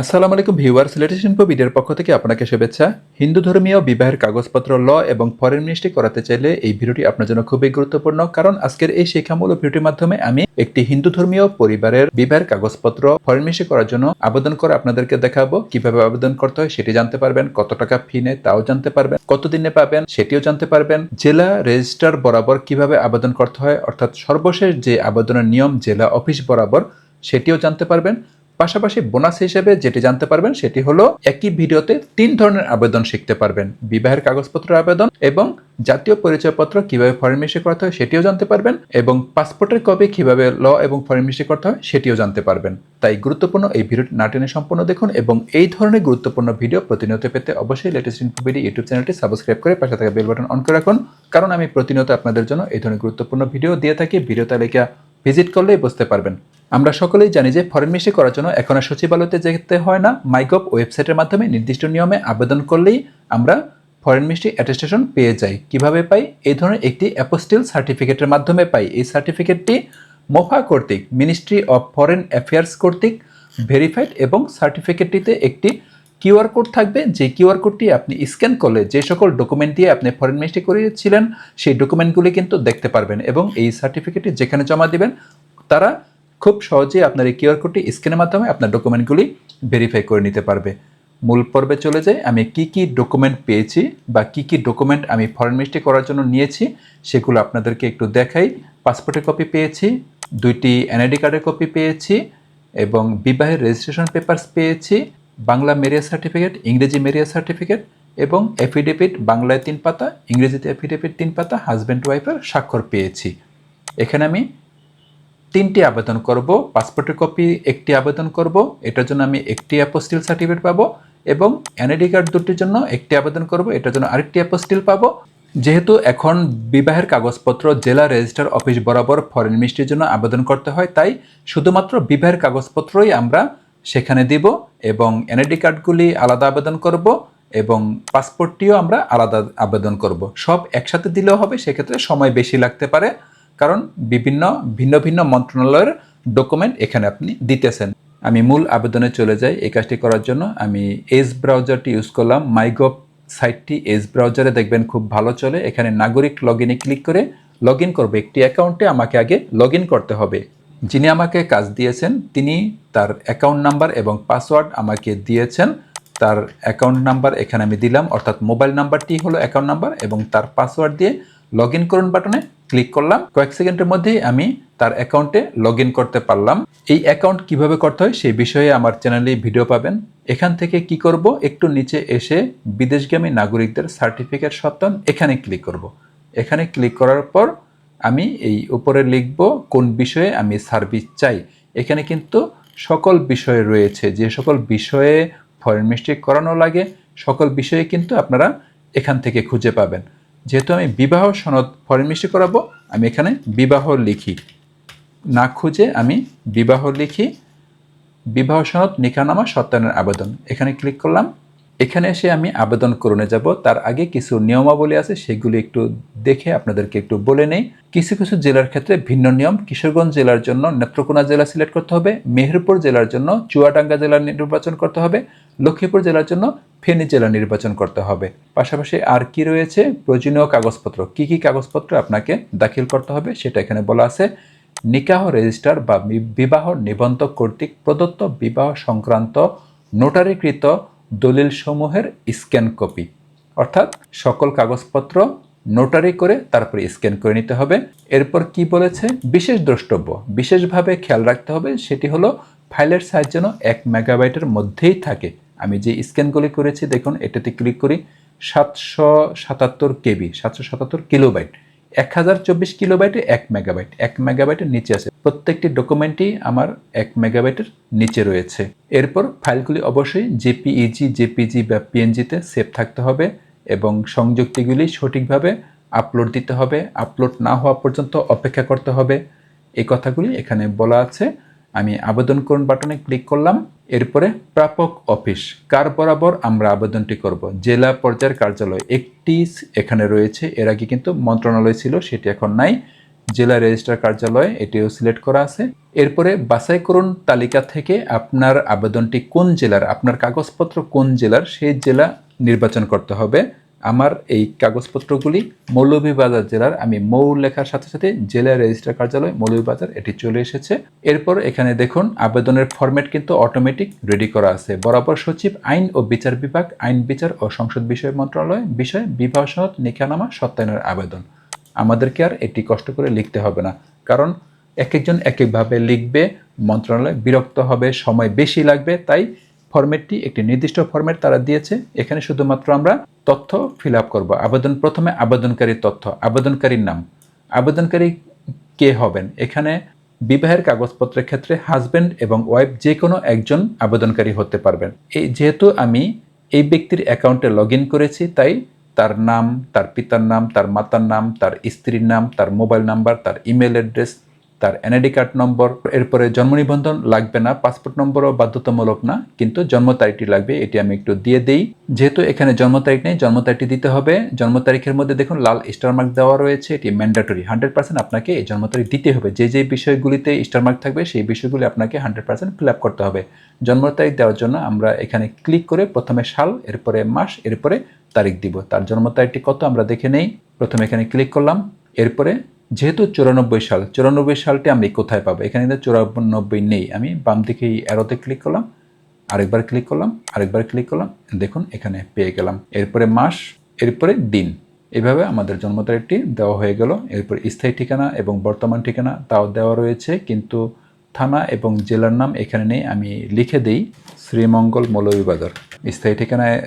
আসসালামু আলাইকুম viewers info ভিডিওর পক্ষ থেকে আপনাকে শুভেচ্ছা। হিন্দু ধর্মীয় বিবাহের কাগজপত্র, ল এবং ফরেন মিনিস্ট্রি করাতে চাইলে এই ভিডিওটি আপনার জন্য খুবই গুরুত্বপূর্ণ, কারণ আজকের এই শিক্ষামূলক ভিডিওটির মাধ্যমে আমি একটি হিন্দু ধর্মীয় পরিবারের বিবাহের কাগজপত্র ফরেন মিনিস্ট্রি করার জন্য আবেদন করে আপনাদেরকে দেখাবো। কীভাবে আবেদন করতে হয় সেটি জানতে পারবেন, কত টাকা ফি নেয় তাও জানতে পারবেন, কতদিনে পাবেন সেটিও জানতে পারবেন। জেলা রেজিস্ট্রার বরাবর কীভাবে আবেদন করতে হয়, অর্থাৎ সর্বশেষ যে আবেদনের নিয়ম জেলা অফিস বরাবর সেটিও জানতে পারবেন। পাশাপাশি বোনাস হিসেবে যেটি জানতে পারবেন সেটি হলো, একই ভিডিওতে তিন ধরনের আবেদন শিখতে পারবেন। বিবাহের কাগজপত্র আবেদন এবং জাতীয় পরিচয়পত্র কীভাবে ফরেন মিশে করতে হয় সেটিও জানতে পারবেন এবং পাসপোর্টের কপি কীভাবে ল এবং ফরেন মিশে করতে হয় সেটিও জানতে পারবেন। তাই গুরুত্বপূর্ণ এই ভিডিওটি না টেনে সম্পূর্ণ দেখুন এবং এই ধরনের গুরুত্বপূর্ণ ভিডিও প্রতিনিয়ত পেতে অবশ্যই লেটেস্ট ইনফো ভিডিও ইউটিউব চ্যানেলটি সাবস্ক্রাইব করে পাশে থাকা বেল বাটন অন করে রাখুন। কারণ আমি প্রতিনিয়ত আপনাদের জন্য এই ধরনের গুরুত্বপূর্ণ ভিডিও দিয়ে থাকি। ভিডিও তালিকা ভিজিট করলেই বুঝতে পারবেন। আমরা সকলেই জানি যে ফরেন মিশে করার জন্য এখন আর সচিবালয়তে যেতে হয় না। মাইগভ ওয়েবসাইটের মাধ্যমে নির্দিষ্ট নিয়মে আবেদন করলেই আমরা ফরেন মিষ্টি অ্যাটেস্টেশন পেয়ে যাই। কীভাবে পাই? এই ধরনের একটি অ্যাপোস্টিল সার্টিফিকেটের মাধ্যমে পাই। এই সার্টিফিকেটটি মোফা কর্তৃক, মিনিস্ট্রি অফ ফরেন অ্যাফেয়ার্স কর্তৃক ভেরিফাইড এবং সার্টিফিকেটটিতে একটি কিউআর কোড থাকবে। যে কিউআর কোডটি আপনি স্ক্যান করলে যে সকল ডকুমেন্ট দিয়ে আপনি ফরেন মিনিস্ট্রি করিয়েছিলেন, সেই ডকুমেন্টগুলি কিন্তু দেখতে পারবেন এবং এই সার্টিফিকেটটি যেখানে জমা দিবেন, তারা খুব সহজেই আপনার এই কিউআর কোডটি স্ক্যানের মাধ্যমে আপনার ডকুমেন্টগুলি ভেরিফাই করে নিতে পারবে। মূল পর্বে চলে যাই, আমি কি কি ডকুমেন্ট পেয়েছি বা কি কি ডকুমেন্ট আমি ফরেন মিনিস্ট্রি করার জন্য নিয়েছি সেগুলো আপনাদেরকে একটু দেখাই। পাসপোর্টের কপি পেয়েছি, দুইটি এনআইডি কার্ডের কপি পেয়েছি এবং বিবাহের রেজিস্ট্রেশন পেপারস পেয়েছি, বাংলা মেরিয়া সার্টিফিকেট ইংরেজি মেরিয়া সার্টিফিকেট এবং এফিডেভিট বাংলায় তিন পাতা, ইংরেজিতে এফিডেভিট তিন পাতা হাজব্যান্ড ওয়াইফের স্বাক্ষর পেয়েছি। এখানে আমি তিনটি আবেদন করব পাসপোর্টের কপি একটি আবেদন করব, এটার জন্য আমি একটি অ্যাপোস্টিল সার্টিফিকেট পাবো এবং এনআইডি কার্ড দুটির জন্য একটি আবেদন করব, এটার জন্য আরেকটি অ্যাপোস্টিল পাবো। যেহেতু এখন বিবাহের কাগজপত্র জেলা রেজিস্ট্রার অফিস বরাবর ফরেন মিনিস্ট্রির জন্য আবেদন করতে হয়, তাই শুধুমাত্র বিবাহের কাগজপত্রই আমরা সেখানে দিব এবং এনআইডি কার্ডগুলি আলাদা আবেদন করব এবং পাসপোর্টটিও আমরা আলাদা আবেদন করব। সব একসাথে দিলেও হবে, সেক্ষেত্রে সময় বেশি লাগতে পারে। কারণ বিভিন্ন ভিন্ন ভিন্ন মন্ত্রণালয়ের ডকুমেন্ট এখানে আপনি দিতেছেন। আমি মূল আবেদনে চলে যাই এই কাজটি করার জন্য। আমি এস ব্রাউজারটি ইউজ করলাম। মাইগভ সাইটটি এস ব্রাউজারে দেখবেন খুব ভালো চলে। এখানে নাগরিক লগ ক্লিক করে লগ ইন করব। একটি অ্যাকাউন্টে আমাকে আগে লগ করতে হবে। যিনি আমাকে কাজ দিয়েছেন, তিনি তার অ্যাকাউন্ট নাম্বার এবং পাসওয়ার্ড আমাকে দিয়েছেন। তার অ্যাকাউন্ট নাম্বার এখানে আমি দিলাম। অর্থাৎ মোবাইল নাম্বারটি হলো অ্যাকাউন্ট নাম্বার এবং তার পাসওয়ার্ড দিয়ে লগ করুন বাটনে ক্লিক করলাম, কয়েক সেকেন্ডের মধ্যেই আমি তার অ্যাকাউন্টে লগ করতে পারলাম। এই অ্যাকাউন্ট কীভাবে করতে হয় সেই বিষয়ে আমার চ্যানেলে ভিডিও পাবেন। এখান থেকে কি করব? একটু নিচে এসে বিদেশগামী নাগরিকদের সার্টিফিকেট সত্তান এখানে ক্লিক করব। এখানে ক্লিক করার পর আমি এই উপরে লিখব কোন বিষয়ে আমি সার্ভিস চাই। এখানে কিন্তু সকল বিষয় রয়েছে, যে সকল বিষয়ে ফরেন মিনিস্ট্রি করানো লাগে, সকল বিষয়ে কিন্তু আপনারা এখান থেকে খুঁজে পাবেন। যেহেতু আমি বিবাহ সনদ ফরেন মিষ্টি করাবো, আমি এখানে বিবাহ লিখি। না খুঁজে আমি বিবাহ লিখি, বিবাহ সনদ নিকানামা সত্যায়নের আবেদন। এখানে ক্লিক করলাম। এখানে এসে আমি আবেদন করণে যাব। তার আগে কিছু নিয়মাবলী আছে, সেগুলি একটু দেখে আপনাদেরকে একটু বলে নেই। কিছু কিছু জেলার ক্ষেত্রে ভিন্ন নিয়ম। কিশোরগঞ্জ জেলার জন্য নেত্রকোনা জেলা সিলেক্ট করতে হবে। মেহেরপুর জেলার জন্য চুয়াডাঙ্গা জেলা নির্বাচন করতে হবে। লক্ষ্মীপুর জেলার জন্য ফেনী জেলা নির্বাচন করতে হবে। পাশাপাশি আর কি রয়েছে? প্রয়োজনীয় কাগজপত্র। কি কি কাগজপত্র আপনাকে দাখিল করতে হবে সেটা এখানে বলা আছে। নিকাহ রেজিস্টার বা, বিবাহ নিবন্ধক কর্তৃক প্রদত্ত বিবাহ সংক্রান্ত নোটারিকৃত দলিল সমূহের স্ক্যান কপি। অর্থাৎ সকল কাগজপত্র নোটারি করে তারপরে স্ক্যান করে নিতে হবে। এরপর কি বলেছে? বিশেষ দ্রষ্টব্য। বিশেষভাবে খেয়াল রাখতে হবে, সেটি হলো ফাইলের সাইজ যেন এক মেগাবাইটের মধ্যেই থাকে। আমি যে স্ক্যানগুলি করেছি, দেখুন, এটাতে ক্লিক করি, সাতশো সাতাত্তর কেবি, সাতশো সাতাত্তর কিলোবাইট। এক হাজার চব্বিশ কিলোবাইটে এক মেগাবাইট, এক মেগাবাইটের নিচে আছে। প্রত্যেকটি ডকুমেন্টই আমার এক মেগাবাইটের নিচে রয়েছে। এরপর ফাইলগুলি অবশ্যই জেপিইজি, জেপিজি বা পিএনজিতে সেভ থাকতে হবে এবং সংযুক্তিগুলি সঠিকভাবে আপলোড দিতে হবে। আপলোড না হওয়া পর্যন্ত অপেক্ষা করতে হবে। এই কথাগুলি এখানে বলা আছে। আমি আবেদন করুন বাটনে ক্লিক করলাম, এরপরে প্রাপক অফিস। কার বরাবর আমরা আবেদনটি করব? জেলা পর্যায়ের কার্যালয় একটি এখানে রয়েছে, এর আগে কিন্তু মন্ত্রণালয় ছিল, সেটি এখন নাই। জেলা রেজিস্ট্রার কার্যালয়, এটিও সিলেক্ট করা আছে। এরপরে বাছাই করুন তালিকা থেকে আপনার আবেদনটি কোন জেলার, আপনার কাগজপত্র কোন জেলার, সেই জেলা নির্বাচন করতে হবে। আমার এই কাগজপত্রগুলি মৌলভীবাজার জেলার, আমি মৌ লেখার সাথে সাথে জেলা রেজিস্ট্রার কার্যালয় মৌলভীবাজার এটি চলে এসেছে। এরপর এখানে দেখুন, আবেদনের ফরম্যাট কিন্তু অটোমেটিক রেডি করা আছে। বরাবর সচিব, আইন ও বিচার বিভাগ, আইন বিচার ও সংসদ বিষয় মন্ত্রণালয়, বিষয় বিবাহ সনদ নিখানামা সত্যায়নের আবেদন। আমাদেরকে আর এটি কষ্ট করে লিখতে হবে না, কারণ এক একজন এক একভাবে লিখবে, মন্ত্রণালয় বিরক্ত হবে, সময় বেশি লাগবে, তাই ফরম্যাটটি একটি নির্দিষ্ট ফরম্যাট তারা দিয়েছে। এখানে শুধুমাত্র আমরা তথ্য ফিল আপ করব। আবেদন, প্রথমে আবেদনকারীর তথ্য, আবেদনকারীর নাম। আবেদনকারী কে হবেন? এখানে বিবাহের কাগজপত্রের ক্ষেত্রে হাজব্যান্ড এবং ওয়াইফ যে কোনো একজন আবেদনকারী হতে পারবেন। এই যেহেতু আমি এই ব্যক্তির অ্যাকাউন্টে লগ করেছি, তাই তার নাম, তার পিতার নাম, তার মাতার নাম, তার স্ত্রীর নাম, তার মোবাইল নাম্বার তার ইমেল অ্যাড্রেস তার এনআইডি কার্ড নম্বর এরপরে জন্ম নিবন্ধন লাগবে না পাসপোর্ট নম্বরও বাধ্যতামূলক না, কিন্তু জন্ম তারিখটি লাগবে, এটি আমি একটু দিয়ে দেই। যেহেতু এখানে জন্ম তারিখ নেই, জন্ম তারিখটি দিতে হবে। জন্ম তারিখের মধ্যে দেখুন, লাল স্টার মার্ক দেওয়া রয়েছে, এটি ম্যান্ডেটরি হান্ড্রেড পার্সেন্ট আপনাকে এই জন্ম তারিখ দিতে হবে। যে যে বিষয়গুলিতে স্টার মার্ক থাকবে, সেই বিষয়গুলি আপনাকে হান্ড্রেড পার্সেন্ট ফিল আপ করতে হবে। জন্ম তারিখ দেওয়ার জন্য আমরা এখানে ক্লিক করে প্রথমে সাল, এরপরে মাস, এরপরে তারিখ দিব। তার জন্ম তারিখটি কত আমরা দেখে নেই। প্রথমে এখানে ক্লিক করলাম, এরপরে যেহেতু চুরানব্বই সাল, চুরানব্বই সালটি আমি কোথায় পাবো? এখানে চুরানব্বই নেই। আমি বাম দিকে এই অ্যারোতে ক্লিক করলাম, আরেকবার ক্লিক করলাম, আরেকবার ক্লিক করলাম, দেখুন এখানে পেয়ে গেলাম। এরপরে মাস, এরপরে দিন। এভাবে আমাদের জন্ম তারিখটি দেওয়া হয়ে গেল। এরপর স্থায়ী ঠিকানা এবং বর্তমান ঠিকানা তাও দেওয়া রয়েছে, কিন্তু থানা এবং জেলার নাম এখানে নেই। আমি লিখে দিই, শ্রীমঙ্গল মৌলভীবাজার। স্থায়ী ঠিকানায়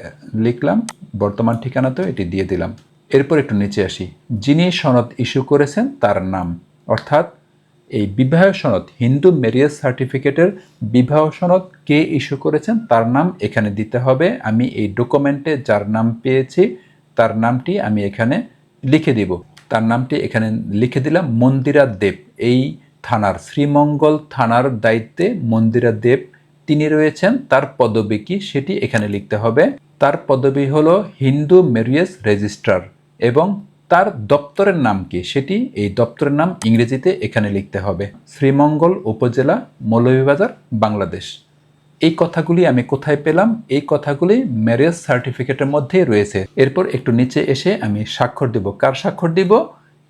লিখলাম, বর্তমান ঠিকানাতেও এটি দিয়ে দিলাম। এরপর একটু নিচে আসি। যিনি সনদ ইস্যু করেছেন তার নাম, অর্থাৎ এই বিবাহ সনদ, হিন্দু ম্যারিয়েজ সার্টিফিকেটের বিবাহ সনদ কে ইস্যু করেছেন তার নাম এখানে দিতে হবে। আমি এই ডকুমেন্টে যার নাম পেয়েছি, তার নামটি আমি এখানে লিখে দিব। তার নামটি এখানে লিখে দিলাম মন্দিরা দেব। এই থানার, শ্রীমঙ্গল থানার দায়িত্বে মন্দিরা দেব তিনি রয়েছেন। তার পদবি কি সেটি এখানে লিখতে হবে। তার পদবি হলো হিন্দু ম্যারিয়েজ রেজিস্ট্রার এবং তার দপ্তরের নাম কি? সেটি এই দপ্তরের নাম ইংরেজিতে এখানে লিখতে হবে। শ্রীমঙ্গল উপজেলা, মৌলভীবাজার, বাংলাদেশ। এই কথাগুলি আমি কোথায় পেলাম? এই কথাগুলি ম্যারেজ সার্টিফিকেটের মধ্যেই রয়েছে। এরপর একটু নিচে এসে আমি স্বাক্ষর দিব। কার স্বাক্ষর দিব?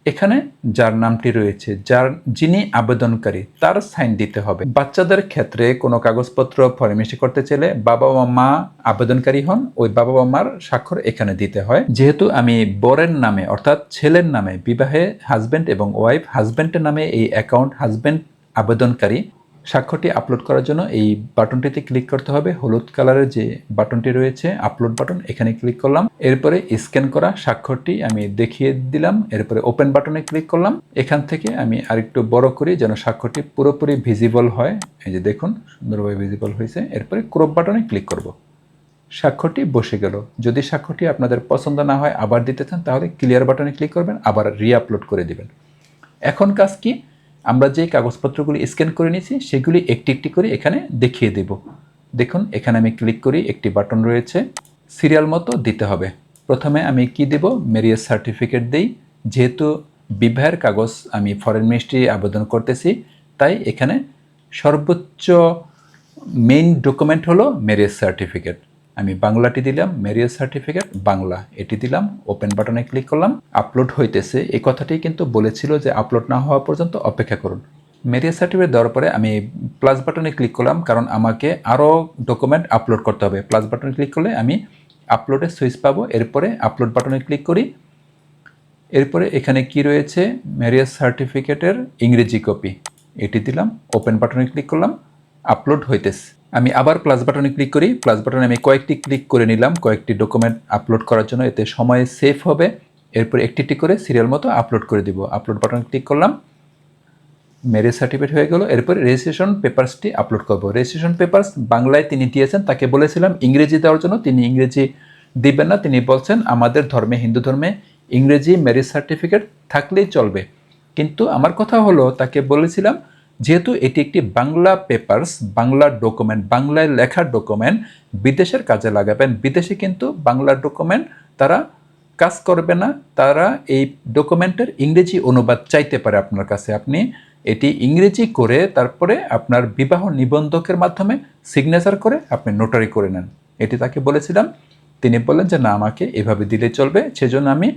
এখানে যার নামটি রয়েছে, যার যিনি আবেদনকারী, তার সাইন দিতে হবে। বাচ্চাদের ক্ষেত্রে কোনো কাগজপত্র ফরমেশি করতে চাইলে বাবা বা মা আবেদনকারী হন, ওই বাবা বা মার স্বাক্ষর এখানে দিতে হয়। যেহেতু আমি বরের নামে, অর্থাৎ ছেলের নামে, বিবাহে হাজব্যান্ড এবং ওয়াইফ হাজব্যান্ডের নামে এই অ্যাকাউন্ট হাজব্যান্ড আবেদনকারী স্বাক্ষরটি আপলোড করার জন্য এই বাটনটিতে ক্লিক করতে হবে। হলুদ কালারের যে বাটনটি রয়েছে আপলোড বাটন এখানে ক্লিক করলাম। এরপরে স্ক্যান করা স্বাক্ষরটি আমি দেখিয়ে দিলাম। এরপরে ওপেন বাটনে ক্লিক করলাম। এখান থেকে আমি আরেকটু বড় করি যেন স্বাক্ষরটি পুরোপুরি ভিজিবল হয়। এই যে দেখুন, সুন্দরভাবে ভিজিবল হয়েছে। এরপরে ক্রপ বাটনে ক্লিক করব। স্বাক্ষরটি বসে গেল। যদি স্বাক্ষরটি আপনাদের পছন্দ না হয়, আবার দিতে চান, তাহলে ক্লিয়ার বাটনে ক্লিক করবেন, আবার রিআপলোড করে দিবেন। এখন কাজ কি? আমরা যে কাগজপত্রগুলি স্ক্যান করে নিয়েছি, সেগুলি একটি একটি করে এখানে দেখিয়ে দেব। দেখুন, এখানে আমি ক্লিক করি, একটি বাটন রয়েছে সিরিয়াল মতো দিতে হবে। প্রথমে আমি কি দেব? ম্যারিয়েজ সার্টিফিকেট দেই। যেহেতু বিবাহের কাগজ আমি ফরেন মিনিস্ট্রি আবেদন করতেছি, তাই এখানে সর্বোচ্চ মেইন ডকুমেন্ট হলো ম্যারিয়েজ সার্টিফিকেট আমি বাংলাটি দিলাম ম্যারিয়েজ সার্টিফিকেট, বাংলা এটি দিলাম, ওপেন বাটনে ক্লিক করলাম, আপলোড হইতেছে। এই কথাটি কিন্তু বলেছিল যে আপলোড না হওয়া পর্যন্ত অপেক্ষা করুন। ম্যারিয়েজ সার্টিফিকেট দেওয়ার পরে আমি প্লাস বাটনে ক্লিক করলাম, কারণ আমাকে আরও ডকুমেন্ট আপলোড করতে হবে। প্লাস বাটনে ক্লিক করলে আমি আপলোডে সুইচ পাবো। এরপরে আপলোড বাটনে ক্লিক করি। এরপরে এখানে কি রয়েছে? ম্যারিয়েজ সার্টিফিকেটের ইংরেজি কপি। এটি দিলাম, ওপেন বাটনে ক্লিক করলাম, আপলোড হইতেছে। আমি আবার প্লাস বাটনে ক্লিক করি প্লাস বাটনে আমি কয়েকটি ক্লিক করে নিলাম, কয়েকটি ডকুমেন্ট আপলোড করার জন্য, এতে সময় সেভ হবে। এরপর একটি একটি করে সিরিয়াল মতো আপলোড করে দিব। আপলোড বাটনে ক্লিক করলাম ম্যারেজ সার্টিফিকেট হয়ে গেল। এরপর রেজিস্ট্রেশন পেপারসটি আপলোড করব। রেজিস্ট্রেশন পেপারস বাংলায় তিনি দিয়েছেন, তাকে বলেছিলাম, ইংরেজি দেওয়ার জন্য। তিনি ইংরেজি দিবেন না, তিনি বলছেন, আমাদের ধর্মে, হিন্দু ধর্মে ইংরেজি ম্যারেজ সার্টিফিকেট থাকলেই চলবে। কিন্তু আমার কথা হলো, তাকে বলেছিলাম যেহেতু এটি একটি বাংলা পেপারস বাংলা ডকুমেন্ট বাংলায় লেখা ডকুমেন্ট বিদেশের কাজে লাগাবেন। বিদেশে কিন্তু বাংলা ডকুমেন্ট তারা কাজ করবে না, তারা এই ডকুমেন্টের ইংরেজি অনুবাদ চাইতে পারে আপনার কাছে। আপনি এটি ইংরেজি করে তারপরে আপনার বিবাহ নিবন্ধকের মাধ্যমে সিগনেচার করে আপনি নোটারি করে নেন। এটি তাকে বলেছিলাম। তিনি বললেন যে, না, আমাকে এভাবে দিলে চলবে। সেজন্য আমি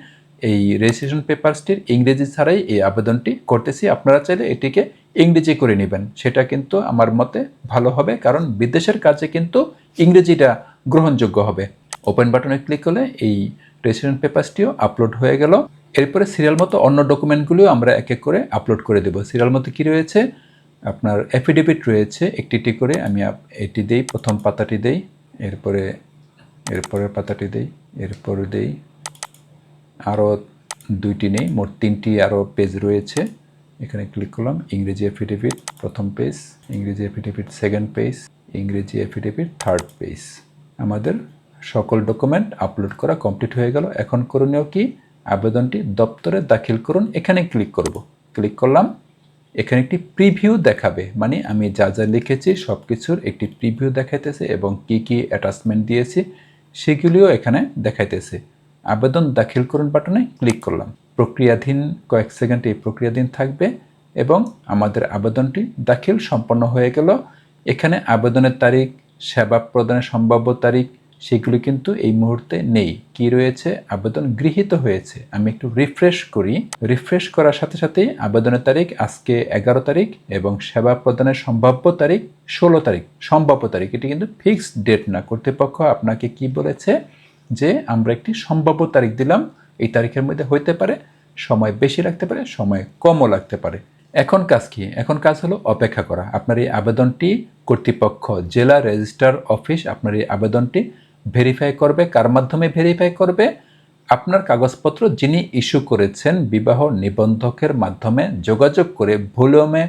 এই রেজিস্ট্রেশন পেপারসটির ইংরেজি ছাড়াই এই আবেদনটি করতেছি। আপনারা চাইলে এটিকে ইংরেজি করে নেবেন। সেটা কিন্তু আমার মতে ভালো হবে, কারণ বিদেশের কাজে কিন্তু ইংরেজিটা গ্রহণযোগ্য হবে। ওপেন বাটনে ক্লিক করলে এই রেজিস্ট্রেশন পেপারসটিও আপলোড হয়ে গেল। এরপরে সিরিয়াল মতো অন্য ডকুমেন্টগুলিও আমরা এক এক করে আপলোড করে দেবো। সিরিয়াল মতো কী রয়েছে? আপনার অ্যাফিডেভিট রয়েছে একটি একটি করে আমি এটি দেই, প্রথম পাতাটি দেই, এরপরে, এরপরের পাতাটি দেই, এরপরে দেই। আরও দুইটি নেই, মোট তিনটি আরও পেজ রয়েছে। এখানে ক্লিক করলাম, ইংরেজি অ্যাফিডেভিট প্রথম পেজ ইংরেজি অ্যাফিডেভিট সেকেন্ড পেজ ইংরেজি অ্যাফিডেভিট থার্ড পেজ আমাদের সকল ডকুমেন্ট আপলোড করা কমপ্লিট হয়ে গেল। এখন করণীয় কি? আবেদনটি দপ্তরে দাখিল করুন, এখানে ক্লিক করব। ক্লিক করলাম, এখানে একটি প্রিভিউ দেখাবে মানে আমি যা যা লিখেছি সব কিছুর একটি প্রিভিউ দেখাইতেছে এবং কি কি অ্যাটাচমেন্ট দিয়েছি, সেগুলিও এখানে দেখাইতেছে। আবেদন দাখিল করুন বাটনে ক্লিক করলাম। প্রক্রিয়াধীন কয়েক সেকেন্ড এই প্রক্রিয়াধীন থাকবে এবং আমাদের আবেদনটি দাখিল সম্পন্ন হয়ে গেল। এখানে আবেদনের তারিখ, সেবা প্রদানের সম্ভাব্য তারিখ, সেগুলি কিন্তু এই মুহূর্তে নেই। কি রয়েছে? আবেদন গৃহীত হয়েছে। আমি একটু রিফ্রেশ করি। রিফ্রেশ করার সাথে সাথেই আবেদনের তারিখ, আজকে এগারো তারিখ এবং সেবা প্রদানের সম্ভাব্য তারিখ, ষোলো তারিখ। সম্ভাব্য তারিখ, এটি কিন্তু ফিক্সড ডেট না। কর্তৃপক্ষ আপনাকে কি বলেছে? যে আমরা একটি সম্ভাব্য তারিখ দিলাম, এই তারিখের মধ্যে হইতে পারে সময় বেশি লাগতে পারে, সময় কমও লাগতে পারে। এখন কাজ কি? এখন কাজ হলো অপেক্ষা করা। আপনার এই আবেদনটি কর্তৃপক্ষ, জেলা রেজিস্ট্রার অফিস আপনার এই আবেদনটি ভেরিফাই করবে। কার মাধ্যমে ভেরিফাই করবে? আপনার কাগজপত্র যিনি ইস্যু করেছেন বিবাহ নিবন্ধকের মাধ্যমে যোগাযোগ করে ভলিউমে,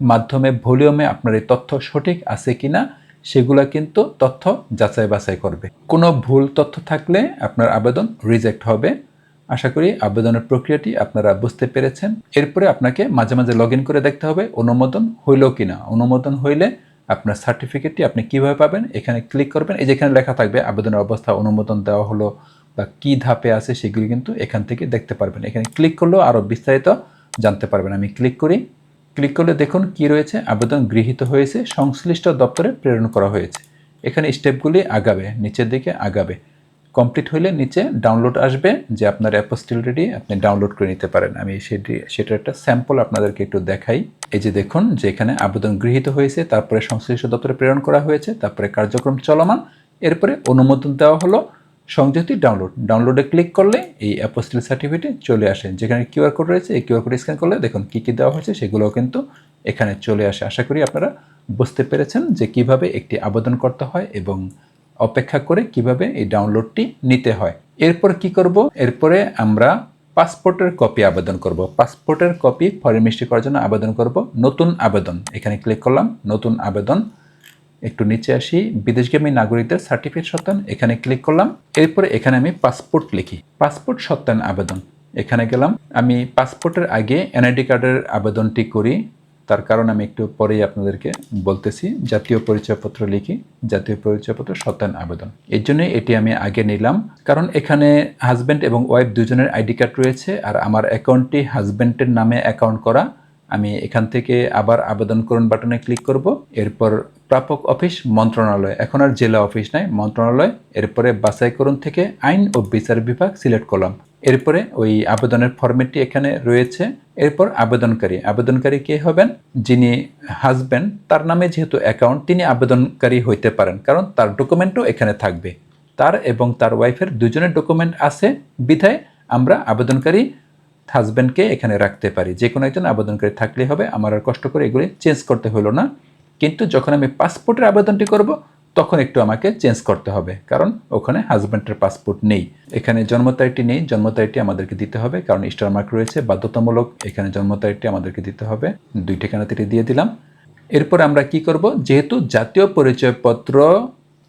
মাধ্যমে ভলিউমে আপনার এই তথ্য সঠিক আছে কিনা সেগুলা কিন্তু তথ্য যাচাই বাছাই করবে। কোনো ভুল তথ্য থাকলে আপনার আবেদন রিজেক্ট হবে। আশা করি আবেদনের প্রক্রিয়াটি আপনারা বুঝতে পেরেছেন। এরপরে আপনাকে মাঝে মাঝে লগ করে দেখতে হবে অনুমোদন হইল কিনা। অনুমোদন হইলে আপনার সার্টিফিকেটটি আপনি কীভাবে পাবেন, এখানে ক্লিক করবেন। এই যেখানে লেখা থাকবে আবেদনের অবস্থা, অনুমোদন দেওয়া হলো বা কি ধাপে আছে সেগুলি কিন্তু এখান থেকে দেখতে পারবেন। এখানে ক্লিক করলেও আরও বিস্তারিত জানতে পারবেন। আমি ক্লিক করি। ক্লিক করলে দেখুন কি রয়েছে, আবেদন গৃহীত হয়েছে, সংশ্লিষ্ট দপ্তরে প্রেরণ করা হয়েছে। এখানে স্টেপগুলি আগাবে, নিচের দিকে আগাবে। কমপ্লিট হলে নিচে ডাউনলোড আসবে, যে আপনার অ্যাপোস্টিল রেডি আপনি ডাউনলোড করে নিতে পারেন। আমি সেটি, সেটার একটা স্যাম্পল আপনাদেরকে একটু দেখাই। এই যে দেখুন, যে এখানে আবেদন গৃহীত হয়েছে, তারপরে সংশ্লিষ্ট দপ্তরে প্রেরণ করা হয়েছে, তারপরে কার্যক্রম চলমান, এরপরে অনুমোদন দেওয়া হলো। সংযুক্তি ডাউনলোড ডাউনলোডে ক্লিক করলে এই অ্যাপোস্টিল সার্টিফিকেটে চলে আসে। যেখানে কিউআর কোড রয়েছে, এই কিউআর কোড স্ক্যান করলে দেখুন কী কী দেওয়া হয়েছে, সেগুলোও কিন্তু এখানে চলে আসে। আশা করি আপনারা বুঝতে পেরেছেন যে কীভাবে একটি আবেদন করতে হয় এবং অপেক্ষা করে কীভাবে এই ডাউনলোডটি নিতে হয়। এরপর কি করব? এরপরে আমরা পাসপোর্টের কপি আবেদন করব। পাসপোর্টের কপি ফরেন মিস্ট্রি করার জন্য আবেদন করব। নতুন আবেদন। এখানে ক্লিক করলাম, নতুন আবেদন। একটু নিচে আসি। বিদেশগামী নাগরিকদের সার্টিফিকেট সত্যায়ন এখানে ক্লিক করলাম। এরপরে এখানে আমি পাসপোর্ট লিখি। পাসপোর্ট সত্যায়ন আবেদন। এখানে গেলাম। আমি পাসপোর্টের আগে এনআইডি কার্ডের আবেদনটি করি। তার কারণ আমি একটু পরেই আপনাদেরকে বলতেছি। জাতীয় পরিচয়পত্র লিখি। জাতীয় পরিচয়পত্র সত্যায়ন আবেদন। এর জন্য এটি আমি আগে নিলাম। কারণ এখানে হাজব্যান্ড এবং ওয়াইফ দুজনের আইডি কার্ড রয়েছে। আর আমার অ্যাকাউন্টটি হাজব্যান্ডের নামে অ্যাকাউন্ট করা। আমি এখান থেকে আবার আবেদন করুন বাটনে ক্লিক করব। এরপর প্রাপক অফিস মন্ত্রণালয়। এখন আর জেলা অফিস নাই, মন্ত্রণালয়। এরপরে বাছাই করুন থেকে আইন ও বিচার বিভাগ সিলেক্ট করলাম। এরপরে ওই আবেদনের ফরম্যাটটি এখানে রয়েছে। এরপর আবেদনকারী। আবেদনকারী কে হবেন? যিনি হাজব্যান্ড তার নামে যেহেতু অ্যাকাউন্ট তিনি আবেদনকারী হইতে পারেন, কারণ তার ডকুমেন্টও এখানে থাকবে। তার এবং তার ওয়াইফের দুজনের ডকুমেন্ট আছে। বিধায় আমরা আবেদনকারী হাজব্যান্ডকে এখানে রাখতে পারি। যে কোনো একজন আবেদনকারী থাকলে হবে। আমার আর কষ্ট করে এগুলি চেঞ্জ করতে হলো না। কিন্তু যখন আমি পাসপোর্টের আবেদনটি করব, তখন একটু আমাকে চেঞ্জ করতে হবে। কারণ ওখানে হাজব্যান্ডের পাসপোর্ট নেই। এখানে জন্ম তারিখটি নেই। জন্ম তারিখটি আমাদেরকে দিতে হবে। কারণ স্টার মার্ক রয়েছে। বাধ্যতামূলক এখানে জন্ম তারিখটি আমাদেরকে দিতে হবে। দুই ঠিকানাতে দিয়ে দিলাম। এরপর আমরা কি করব? যেহেতু জাতীয় পরিচয়পত্র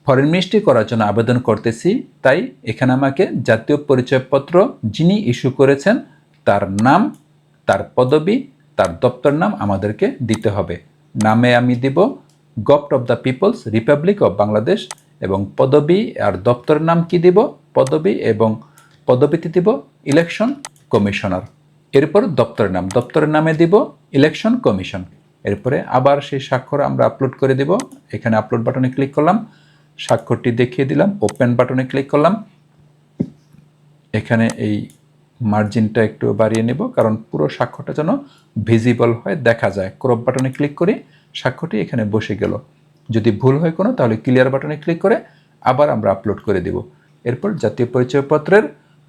ফরেন মিনিস্ট্রি করার জন্য আবেদন করতেছি, তাই এখানে আমাকে জাতীয় পরিচয়পত্র যিনি ইস্যু করেছেন তার নাম, তার পদবি, তার দপ্তর নাম আমাদেরকে দিতে হবে। নামে আমি দিব govt of the people's, republic of Bangladesh এবং পদবি আর দপ্তরের নাম কি দিব? পদবি এবং পদবিতে দিব ইলেকশন কমিশনার। এরপর দপ্তরের নাম দপ্তরের নামে দিব ইলেকশন কমিশন। এরপরে আবার সেই স্বাক্ষর আমরা আপলোড করে দিব। এখানে আপলোড বাটনে ক্লিক করলাম, স্বাক্ষরটি দেখিয়ে দিলাম ওপেন বাটনে ক্লিক করলাম। এখানে এই মার্জিনটা একটু বাড়িয়ে নেব, কারণ পুরো স্বাক্ষরটা যেন ভিজিবল হয়, দেখা যায়। ক্রপ বাটনে ক্লিক করি স্বাক্ষরটি এখানে বসে গেল। যদি ভুল হয় কোনো, তাহলে ক্লিয়ার বাটনে ক্লিক করে আবার আমরা আপলোড করে দেব। এরপর জাতীয় পরিচয়পত্রের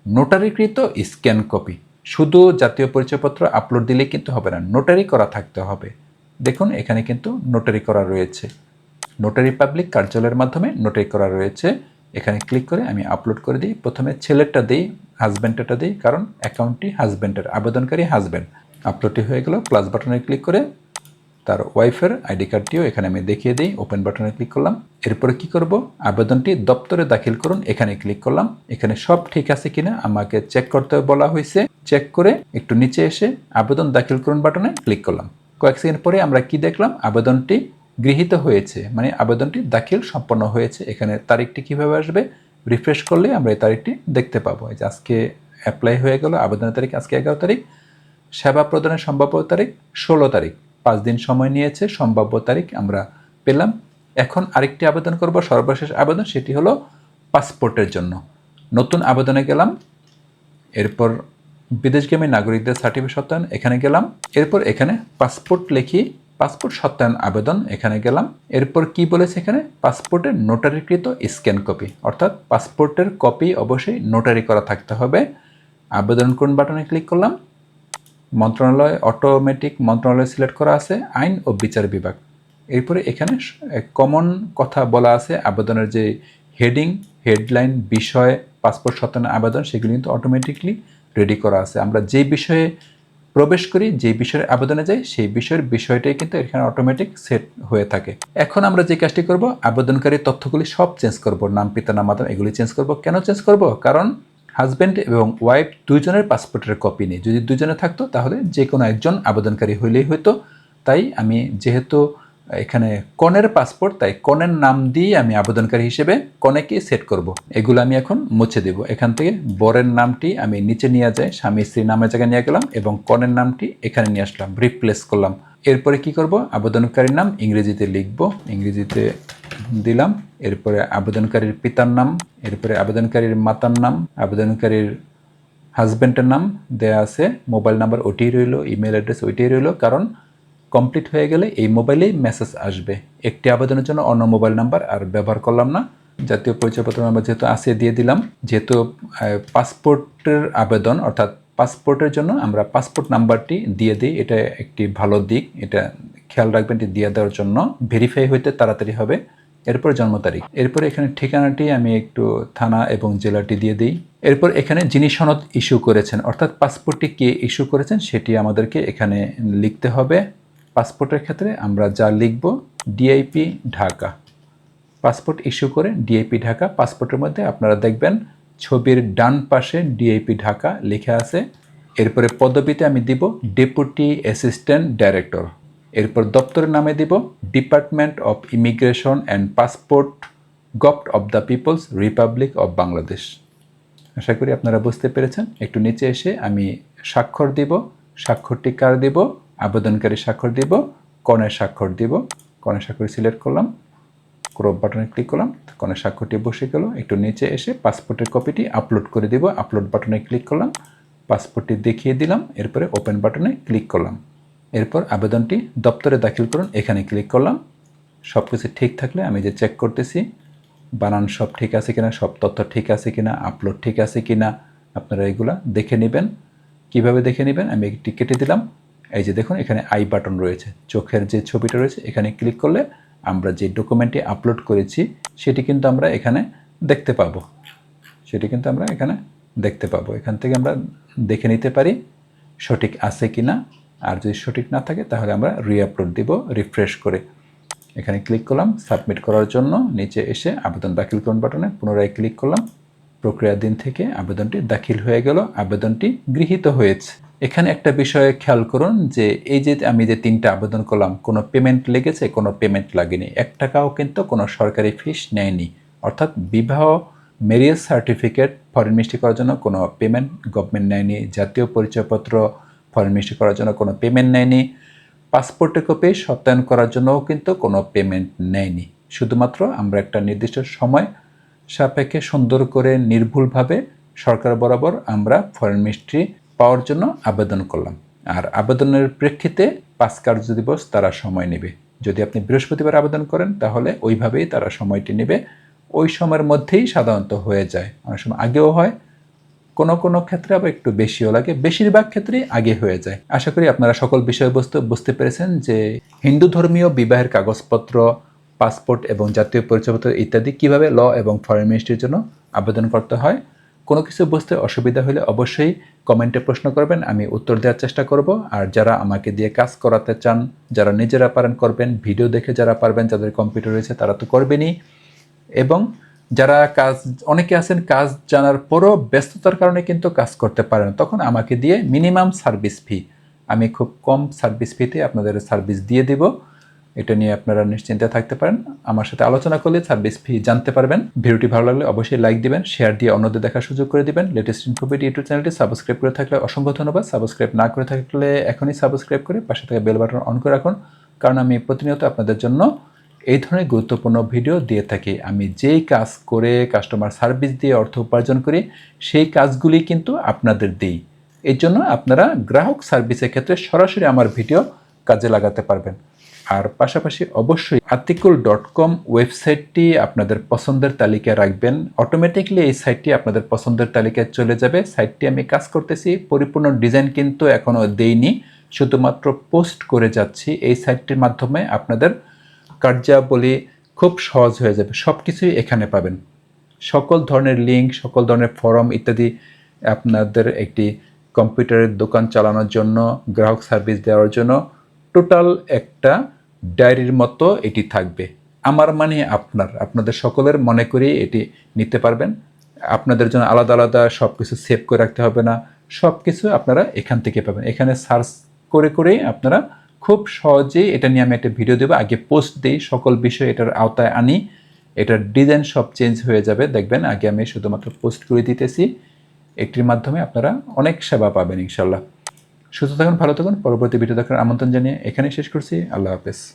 নোটারিকৃত স্ক্যান কপি শুধু জাতীয় পরিচয়পত্র আপলোড দিলে কিন্তু হবে না নোটারি করা থাকতে হবে। দেখুন, এখানে কিন্তু নোটারি করা রয়েছে। নোটারি পাবলিক কার্যালয়ের মাধ্যমে নোটারি করা রয়েছে। এখানে ক্লিক করে আমি আপলোড করে দিই। প্রথমে ছেলেরটা দিই হাজব্যান্ডটা দিই, কারণ অ্যাকাউন্টটি হাজব্যান্ডের আবেদনকারী হাজব্যান্ড আপলোডটি হয়ে গেল প্লাস বাটনে ক্লিক করে তার ওয়াইফের আইডি কার্ডটিও এখানে আমি দেখিয়ে দিই ওপেন বাটনে ক্লিক করলাম। এরপরে কি করব? আবেদনটি দপ্তরে দাখিল করুন, এখানে ক্লিক করলাম। এখানে সব ঠিক আছে কিনা আমাকে চেক করতে বলা হয়েছে। চেক করে একটু নিচে এসে আবেদন দাখিল করুন বাটনে ক্লিক করলাম। কয়েক সেকেন্ড পরে আমরা কি দেখলাম? আবেদনটি গৃহীত হয়েছে। মানে আবেদনটি দাখিল সম্পন্ন হয়েছে। এখানে তারিখটি কীভাবে আসবে? রিফ্রেশ করলে আমরা এই তারিখটি দেখতে পাবো। যে আজকে অ্যাপ্লাই হয়ে গেল, আবেদনের তারিখ আজকে এগারো তারিখ, সেবা প্রদানের সম্ভাব্য তারিখ ষোলো তারিখ। পাঁচ দিন সময় নিয়েছে, সম্ভাব্য তারিখ আমরা পেলাম। এখন আরেকটি আবেদন করব, সর্বশেষ আবেদন, সেটি হলো পাসপোর্টের জন্য। নতুন আবেদনে গেলাম, এরপর বিদেশগামী নাগরিকদের সার্টিফিকেট সত্যায়ন, এখানে গেলাম, এরপর এখানে পাসপোর্ট লিখি পাসপোর্ট সত্যায়ন আবেদন এখানে গেলাম। এরপর কি বলেছে এখানে? পাসপোর্টের নোটারিকৃত স্ক্যান কপি। অর্থাৎ পাসপোর্টের কপি অবশ্যই নোটারি করা থাকতে হবে। আবেদন কোন বাটনে ক্লিক করলাম। মন্ত্রণালয়, অটোমেটিক মন্ত্রণালয় সিলেক্ট করা আছে, আইন ও বিচার বিভাগ। এরপরে এখানে কমন কথা বলা আছে, আবেদনের যে হেডিং, হেডলাইন, বিষয়, পাসপোর্ট সত্যায়ন আবেদন, সেগুলি কিন্তু অটোমেটিকলি রেডি করা আছে। আমরা যে বিষয়ে প্রবেশ করি, যে বিষয়ের আবেদনে যাই, সেই বিষয়ের বিষয়টাই কিন্তু এখানে অটোমেটিক সেট হয়ে থাকে। এখন আমরা যে কাজটি করব, আবেদনকারী তথ্যগুলি সব চেঞ্জ করব। নাম, পিতা, নাম এগুলি চেঞ্জ করব। কেন চেঞ্জ করব? কারণ হাজব্যান্ড এবং ওয়াইফ দুজনের পাসপোর্টের কপি নেই। যদি দুজনে থাকতো, তাহলে যে কোনো একজন আবেদনকারী হইলেই হতো তাই আমি যেহেতু এখানে কনের পাসপোর্ট, তাই কনের নাম দিয়ে আমি আবেদনকারী হিসেবে কনেকে সেট করব। এগুলো আমি এখন মুছে দেব। এখান থেকে বরের নামটি আমি নিচে নিয়ে যাই, স্বামী স্ত্রী নামের জায়গায় নিয়ে গেলাম এবং কনের নামটি এখানে নিয়ে আসলাম রিপ্লেস করলাম। এরপরে কি করব? আবেদনকারীর নাম ইংরেজিতে লিখব, ইংরেজিতে দিলাম, এরপরে আবেদনকারীর পিতার নাম, এরপরে আবেদনকারীর মাতার নাম, আবেদনকারীর হাজব্যান্ডের নাম দেয়া আছে, মোবাইল নাম্বার ওইটাই রইল ইমেল অ্যাড্রেস ওইটাই রইল, কারণ কমপ্লিট হয়ে গেলে এই মোবাইলেই মেসেজ আসবে। একটি আবেদনের জন্য অন্য মোবাইল নাম্বার আর ব্যবহার করলাম না। জাতীয় পরিচয়পত্র নাম্বার যেহেতু আছে দিয়ে দিলাম, যেহেতু পাসপোর্টের আবেদন, অর্থাৎ পাসপোর্টের জন্য আমরা পাসপোর্ট নাম্বারটি দিয়ে দিই, এটা একটি ভালো দিক। এটা খেয়াল রাখবেন এটি দিয়ে দেওয়ার জন্য ভেরিফাই হইতে তাড়াতাড়ি হবে। এরপর জন্ম তারিখ। এরপর এখানে ঠিকানাটি আমি একটু থানা এবং জেলাটি দিয়ে দিই। এরপর এখানে যিনি সনদ ইস্যু করেছেন, অর্থাৎ পাসপোর্টটি কে ইস্যু করেছেন, সেটি আমাদেরকে এখানে লিখতে হবে। পাসপোর্টের ক্ষেত্রে আমরা যা লিখব ডিআইপি ঢাকা। পাসপোর্ট ইস্যু করে ডিআইপি ঢাকা। পাসপোর্টের মধ্যে আপনারা দেখবেন ছবির ডান পাশে ডিআইপি ঢাকা লেখা আছে। এরপরে পদবিতে আমি দিব ডেপুটি অ্যাসিস্ট্যান্ট ডাইরেক্টর এরপর দপ্তরের নামে দিব department of immigration and passport govt of the people's republic of Bangladesh আশা করি আপনারা বুঝতে পেরেছেন। একটু নিচে এসে আমি স্বাক্ষর দিব। স্বাক্ষরটি কার দিব? আবেদনকারী স্বাক্ষর দিব, কনের স্বাক্ষর দিব, কনের স্বাক্ষর সিলেক্ট করলাম, ক্রপ বাটনে ক্লিক করলাম, কনের স্বাক্ষরটি বসে গেল, একটু নিচে এসে পাসপোর্টের কপিটি আপলোড করে দিব, আপলোড বাটনে ক্লিক করলাম, পাসপোর্টটি দেখিয়ে দিলাম, এরপরে ওপেন বাটনে ক্লিক করলাম। এরপর আবেদনটি দপ্তরে দাখিল করুন, এখানে ক্লিক করলাম। সব কিছু ঠিক থাকলে আমি যে চেক করতেছি, বানান সব ঠিক আছে কিনা, সব তথ্য ঠিক আছে কিনা, আপলোড ঠিক আছে কিনা, আপনারা এগুলা দেখে নেবেন। কীভাবে দেখে নেবেন? আমি একটি কেটে দিলাম এই যে দেখুন, এখানে আই বাটন রয়েছে। চোখের যে ছবিটা রয়েছে, এখানে ক্লিক করলে আমরা যে ডকুমেন্টটি আপলোড করেছি, সেটি কিন্তু আমরা এখানে দেখতে পাবো। সেটি কিন্তু আমরা এখানে দেখতে পাবো। এখান থেকে আমরা দেখে নিতে পারি সঠিক আছে কি না আর যদি সঠিক না থাকে, তাহলে আমরা রিআপলোড দিব রিফ্রেশ করে। এখানে ক্লিক করলাম সাবমিট করার জন্য নিচে এসে আবেদন দাখিল করুন বাটনে পুনরায় ক্লিক করলাম। প্রক্রিয়া দিন থেকে আবেদনটি দাখিল হয়ে গেল। আবেদনটি গৃহীত হয়েছে। এখানে একটা বিষয়ে খেয়াল করুন যে এই যে আমি যে তিনটা আবেদন করলাম, কোনো পেমেন্ট লেগেছে, কোনো পেমেন্ট লাগেনি। এক টাকাও কিন্তু কোনো সরকারি ফিস নেয়নি। অর্থাৎ বিবাহ মেরিয়াস সার্টিফিকেট ফরেন মিষ্টি করার জন্য কোনো পেমেন্ট গভর্নমেন্ট নেয়নি, জাতীয় পরিচয়পত্র ফরেন মিষ্টি করার জন্য কোনো পেমেন্ট নেয়নি পাসপোর্টের কপি সত্যায়ন করার জন্যও কিন্তু কোনো পেমেন্ট নেয়নি। শুধুমাত্র আমরা একটা নির্দিষ্ট সময় সাপেক্ষে সুন্দর করে, নির্ভুলভাবে সরকার বরাবর আমরা ফরেন মিস্ট্রি পাওয়ার জন্য আবেদন করলাম। আর আবেদনের প্রেক্ষিতে পাঁচ কার্য দিবস তারা সময় নেবে। যদি আপনি বৃহস্পতিবার আবেদন করেন, তাহলে ওইভাবেই তারা সময়টি নেবে। ওই সময়ের মধ্যেই সাধারণত হয়ে যায়। অনেক সময় আগেও হয়, কোনো কোনো ক্ষেত্রে আবার একটু বেশিও লাগে। বেশিরভাগ ক্ষেত্রেই আগে হয়ে যায়। আশা করি আপনারা সকল বিষয়বস্তু বুঝতে পেরেছেন যে হিন্দু ধর্মীয় বিবাহের কাগজপত্র, পাসপোর্ট এবং জাতীয় পরিচয়পত্র ইত্যাদি কীভাবে ল এবং ফরেন মিনিস্ট্রির জন্য আবেদন করতে হয়। কোনো কিছু বুঝতে অসুবিধা হলে অবশ্যই কমেন্টে প্রশ্ন করবেন, আমি উত্তর দেওয়ার চেষ্টা করব। আর যারা আমাকে দিয়ে কাজ করাতে চান, যারা নিজেরা পারেন করবেন, ভিডিও দেখে যারা পারবেন, যাদের কম্পিউটার রয়েছে, তারা তো করবেনই। এবং যারা কাজ, অনেকে আছেন কাজ জানার পরও ব্যস্ততার কারণে কিন্তু কাজ করতে পারেন তখন আমাকে দিয়ে মিনিমাম সার্ভিস ফি, আমি খুব কম সার্ভিস ফিতে আপনাদের সার্ভিস দিয়ে দিব। এটা নিয়ে আপনারা নিশ্চিন্তে থাকতে পারেন। আমার সাথে আলোচনা করলে সার্ভিস ফি জানতে পারবেন। ভিডিওটি ভালো লাগলে অবশ্যই লাইক দিবেন, শেয়ার দিয়ে অন্যদের দেখার সুযোগ করে দিবেন। লেটেস্ট ইনফোবিট ইউটিউব চ্যানেলটি সাবস্ক্রাইব করে থাকলে অসংখ্য ধন্যবাদ। সাবস্ক্রাইব না করে থাকলে এখনই সাবস্ক্রাইব করে পাশে থেকে বেল বাটন অন করে রাখুন। কারণ আমি প্রতিনিয়ত আপনাদের জন্য এই ধরনের গুরুত্বপূর্ণ ভিডিও দিয়ে থাকি। আমি যেই কাজ করে কাস্টমার সার্ভিস দিয়ে অর্থ উপার্জন করি, সেই কাজগুলি কিন্তু আপনাদের দিই। এর জন্য আপনারা গ্রাহক সার্ভিসের ক্ষেত্রে সরাসরি আমার ভিডিও কাজে লাগাতে পারবেন। আর পাশাপাশি অবশ্যই আর্টিকল ডট কম ওয়েবসাইটটি আপনাদের পছন্দের তালিকায় রাখবেন। অটোমেটিকলি এই সাইটটি আপনাদের পছন্দের তালিকায় চলে যাবে। সাইটটি আমি কাজ করতেছি, পরিপূর্ণ ডিজাইন কিন্তু এখনও দেইনি। শুধুমাত্র পোস্ট করে যাচ্ছি। এই সাইটটির মাধ্যমে আপনাদের কার্যাবলী খুব সহজ হয়ে যাবে। সব কিছুই এখানে পাবেন। সকল ধরনের লিঙ্ক সকল ধরনের ফর্ম ইত্যাদি আপনাদের একটি কম্পিউটারের দোকান চালানোর জন্য, গ্রাহক সার্ভিস দেওয়ার জন্য টোটাল একটা ডায়েরির মতো এটি থাকবে। আমার মানে আপনার। আপনাদের সকলের মনে করি এটি নিতে পারবেন। আপনাদের জন্য আলাদা আলাদা সব কিছু সেভ করে রাখতে হবে না। সব কিছু আপনারা এখান থেকে পাবেন। এখানে সার্চ করে করেই আপনারা খুব সহজেই এটা নিয়ে আমি একটা ভিডিও দেবো। আগে পোস্ট দিই, সকল বিষয় এটার আওতায় আনি। এটার ডিজাইন সব চেঞ্জ হয়ে যাবে। দেখবেন আগে আমি শুধুমাত্র পোস্ট করে দিতেছি। একটির মাধ্যমে আপনারা অনেক সেবা পাবেন ইনশাল্লাহ। সুস্থ থাকুন ভালো থাকুন। পরবর্তী ভিডিও দেখার আমন্ত্রণ জানিয়ে এখানেই শেষ করছি। আল্লাহ হাফেজ।